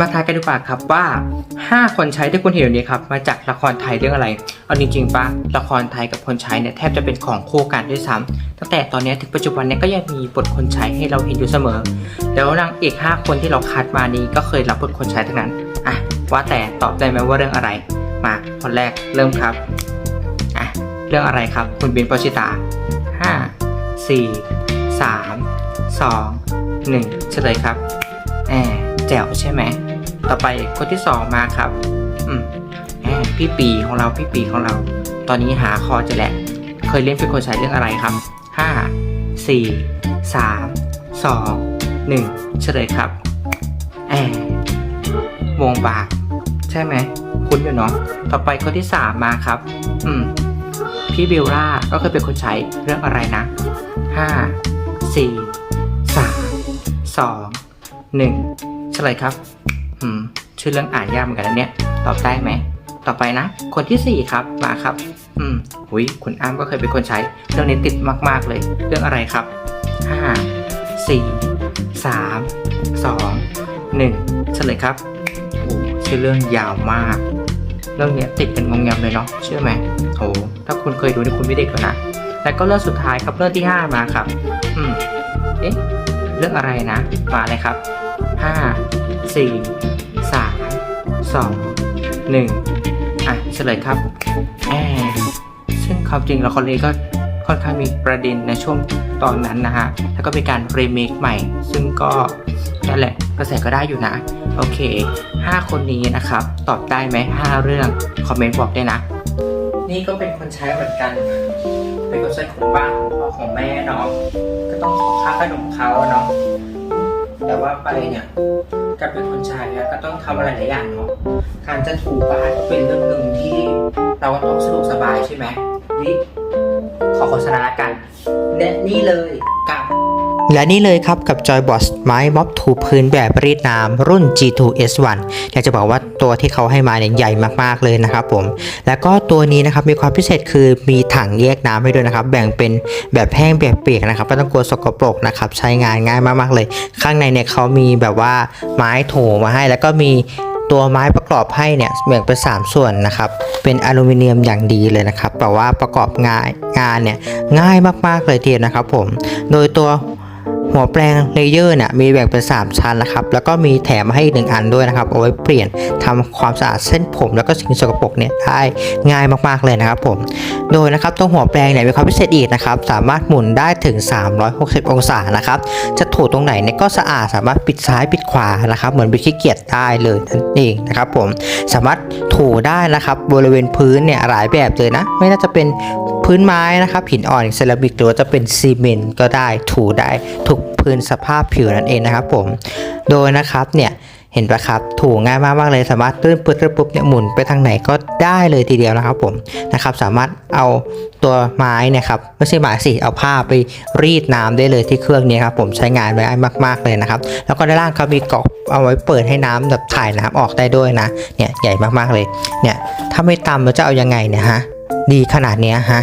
มาทายกันดีกว่าครับว่า 5 คนใช้ที่คุณเห็นอยู่นี้ครับมาจากละครไทยเรื่องอะไร เอาจริงๆปะละครไทยกับคนใช้เนี่ยแทบจะเป็นของคู่กันด้วยซ้ำตั้งแต่ตอนนี้ถึงปัจจุบันเนี่ยก็ยังมีบทคนใช้ให้เราเห็นอยู่เสมอ แล้วนางเอก 5 คนที่เราคัดมานี้ก็เคยรับบทคนใช้ทั้งนั้นอะว่าแต่ตอบได้ไหมว่าเรื่องอะไร มาคนแรกเริ่มครับอะเรื่องอะไรครับ คุณบินปชิตา 5 4 3 2 1เฉลยครับแอบ แจ๋วใช่ไหม ต่อไปคนที่สองมาครับ อืมแอบพี่ปีของเราพี่ปีของเรา ตอนนี้หาคอจะแหละ เคยเล่นเป็นคนใช้เรื่องอะไรครับ 5 4 3 2 1 เฉลยครับแอบวงบากใช่ไหม คุ้นอยู่เนาะต่อไปคนที่สามมาครับ อืม พี่บิลล่าก็เคยเป็นคนใช้เรื่องอะไรนะห้าสี่สามสองหนึ่ง เฉลยครับ อืม ชื่อเรื่องอ่านยากเหมือนกันนะเนี่ย ตอบได้ไหม ต่อไปนะ คนที่สี่ครับ มาครับ อืมหุยคุณอ้ำก็เคยเป็นคนใช้ เรื่องนี้ติดมาก ๆ เลย เรื่องอะไรครับห้าสี่สามสองหนึ่งเฉลยครับโอ้ชื่อเรื่องยาวมาก เรื่องนี้ติดเป็นงงแงมเลยเนาะ เชื่อไหมโอ้ถ้าคุณเคยดูนี่คุณไม่เด็กแล้วนะ แล้วก็เรื่องสุดท้ายครับ เรื่องที่ 5 มาครับ อืม เอ๊ะ เรื่องอะไรนะ มาเลยครับ 5 4 3 2 1อะเฉลยครับแอมซึ่งความจริงละครเรื่องนี้ก็ค่อนข้างมีประเด็นในช่วงตอนนั้นนะฮะ แล้วก็มีการรีเมคใหม่ ซึ่งก็นั่นแหละกระแสก็ได้อยู่นะ โอเค 5 คนนี้นะครับ ตอบได้ไหม5เรื่อง คอมเมนต์บอกได้นะ นี่ก็เป็นคนใช้เหมือนกัน เป็นคนใช้ของบ้านของพ่อของแม่เนาะ ก็ต้องขอค่าขนมเขาเนาะ แต่ว่าไปเนี่ยกับเป็นคนใช้เนี่ยก็ต้องทำอะไรหลายอย่างเนาะการจะถูบ้านก็เป็นเรื่องหนึ่งที่เราก็ต้องสะดวกสบายใช่ไหมนี่ขอโฆษณากันและนี่เลยกับ และนี่เลยครับกับ Joy Boss ไม้ม็อบถูพื้นแบบรีดน้ำรุ่น G2S1 อยากจะบอกว่าตัวที่เขาให้มาเนี่ยใหญ่มากๆเลยนะครับผม แล้วก็ตัวนี้นะครับมีความพิเศษคือมีถังแยกน้ำให้ด้วยนะครับ แบ่งเป็นแบบแห้งแบบเปียกนะครับไม่ต้องกลัวสกปรกนะครับใช้งานง่ายมากๆเลย ข้างในเนี่ยเขามีแบบว่าไม้โถมาให้ แล้วก็มีตัวไม้ประกอบให้เนี่ยแบ่งเป็น 3 ส่วนนะครับ เป็นอลูมิเนียมอย่างดีเลยนะครับแปลว่าประกอบงานงานเนี่ยง่ายมากๆเลยทีเดียวนะครับผม โดยตัว หัวแปลงเลเยอร์เนี่ยมีแบ่งเป็น 3 ชั้นนะครับ แล้วก็มีแถมมาให้อีกหนึ่งอันด้วยนะครับ เอาไว้เปลี่ยนทำความสะอาดเส้นผม แล้วก็สิ่งสกปรกเนี่ยได้ง่ายมากๆเลยนะครับผม โดยนะครับตัวหัวแปลงเนี่ยมีความพิเศษอีกนะครับ สามารถหมุนได้ถึง 360 องศานะครับ จะ ถูตรงไหนเนี่ยก็สะอาดสามารถปิดซ้ายปิดขวานะครับ เหมือนบิดขี้เกียจได้เลยนั่นเองนะครับผมสามารถถูได้นะครับบริเวณพื้นเนี่ยหลายแบบเลยนะ ไม่น่าจะเป็นพื้นไม้นะครับหินอ่อนเซรามิกหรือว่าจะเป็นซีเมนต์ก็ได้ถูได้ทุกพื้นสภาพผิวนั่นเองนะครับผมโดยนะครับเนี่ย เห็นปะครับถูง่ายมากๆเลยสามารถลื่นปุ๊บปุ๊บเนี่ยหมุนไปทางไหนก็ได้เลยทีเดียวนะครับผมนะครับ สามารถเอาตัวไม้นี่ยครับไม่ใช่ไม้สิเอาผ้าไปรีดน้ำได้เลยที่เครื่องนี้ครับผมใช้งานได้มากๆเลยนะครับ แล้วก็ด้านล่างเขามีกรอกเอาไว้เปิดให้น้ำแบบถ่ายน้ำออกได้ด้วยนะเนี่ยใหญ่มากๆเลยเนี่ยถ้าไม่ตำเราจะเอายังไงเนี่ยฮะดีขนาดนี้ฮะ